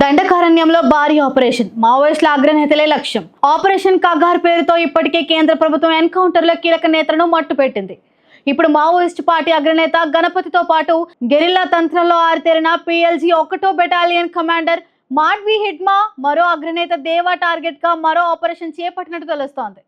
దండకారణ్యంలో భారీ ఆపరేషన్. మావోయిస్టుల అగ్రనేతలే లక్ష్యం. ఆపరేషన్ కగార్ పేరుతో ఇప్పటికే కేంద్ర ప్రభుత్వం ఎన్కౌంటర్లో కీలక నేతలను మట్టుపెట్టింది ఇప్పుడు మావోయిస్ట్ పార్టీ అగ్రనేత గణపతితో పాటు గెరిల్లా తంత్రంలో ఆరితేరిన పిఎల్జీ ఒకటో బెటాలియన్ కమాండర్ మాడ్వి హిడ్మా మరో అగ్రనేత దేవా టార్గెట్గా మరో ఆపరేషన్ చేపట్టినట్టు తెలుస్తోంది.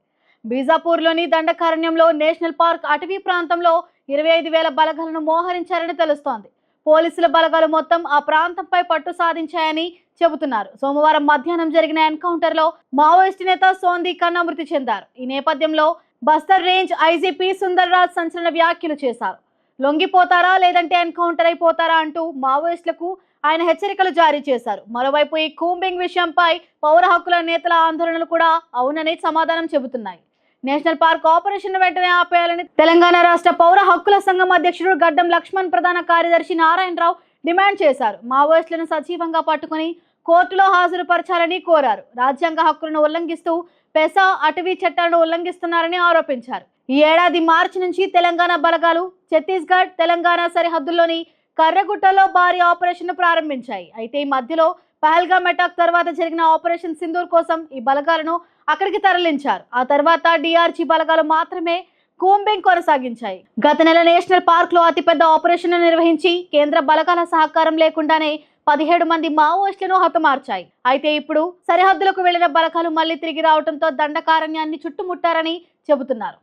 బీజాపూర్లోని దండకారణ్యంలో నేషనల్ పార్క్ అటవీ ప్రాంతంలో ఇరవై ఐదు వేల బలగాలను మోహరించారని తెలుస్తోంది. పోలీసుల బలగాలు మొత్తం ఆ ప్రాంతంపై పట్టు సాధించాయని చెబుతున్నారు. సోమవారం మధ్యాహ్నం జరిగిన ఎన్కౌంటర్లో మావోయిస్టు నేత సోంది కన్నా మృతి చెందారు. ఈ నేపథ్యంలో బస్తర్ రేంజ్ ఐజీపీ సుందర్ రాజ్ సంచలన వ్యాఖ్యలు చేశారు. లొంగిపోతారా లేదంటే ఎన్కౌంటర్ అయిపోతారా అంటూ మావోయిస్టులకు ఆయన హెచ్చరికలు జారీ చేశారు. మరోవైపు ఈ కూంబింగ్ విషయంపై పౌర హక్కుల నేతల ఆందోళనలు కూడా అవునని సమాధానం చెబుతున్నాయి. నేషనల్ పార్క్ ఆపరేషన్ వెంటనే ఆపేయాలని తెలంగాణ రాష్ట్ర పౌర హక్కుల సంఘం అధ్యక్షుడు గడ్డం లక్ష్మణ్ ప్రధాన కార్యదర్శి నారాయణరావు డిమాండ్ చేశారు. మావోయిస్టులను సజీవంగా పట్టుకుని కోర్టులో హాజరుపరచాలని కోరారు. రాజ్యాంగ హక్కులను ఉల్లంఘిస్తూ పెసా అటవీ చట్టాలను ఉల్లంఘిస్తున్నారని ఆరోపించారు. ఈ ఏడాది మార్చి నుంచి తెలంగాణ బలగాలు ఛత్తీస్గఢ్ తెలంగాణ సరిహద్దుల్లోని కర్రగుట్టలో భారీ ఆపరేషన్ ప్రారంభించాయి. అయితే ఈ మధ్యలో పహల్గామ్ అటాక్ తర్వాత జరిగిన ఆపరేషన్ సింధూర్ కోసం ఈ బలగాలను అక్కడికి తరలించారు. ఆ తర్వాత డిఆర్జీ బలగాలు మాత్రమే కూంబింగ్ కొనసాగించాయి. గత నెల నేషనల్ పార్క్లో అతిపెద్ద ఆపరేషన్ నిర్వహించి కేంద్ర బలగాల సహకారం లేకుండానే పదిహేడు మంది మావోయిస్టులను హతమార్చాయి. అయితే ఇప్పుడు సరిహద్దులకు వెళ్ళిన బలగాలు మళ్ళీ తిరిగి రావడంతో దండకారణ్యాన్ని చుట్టుముట్టారని చెబుతున్నారు.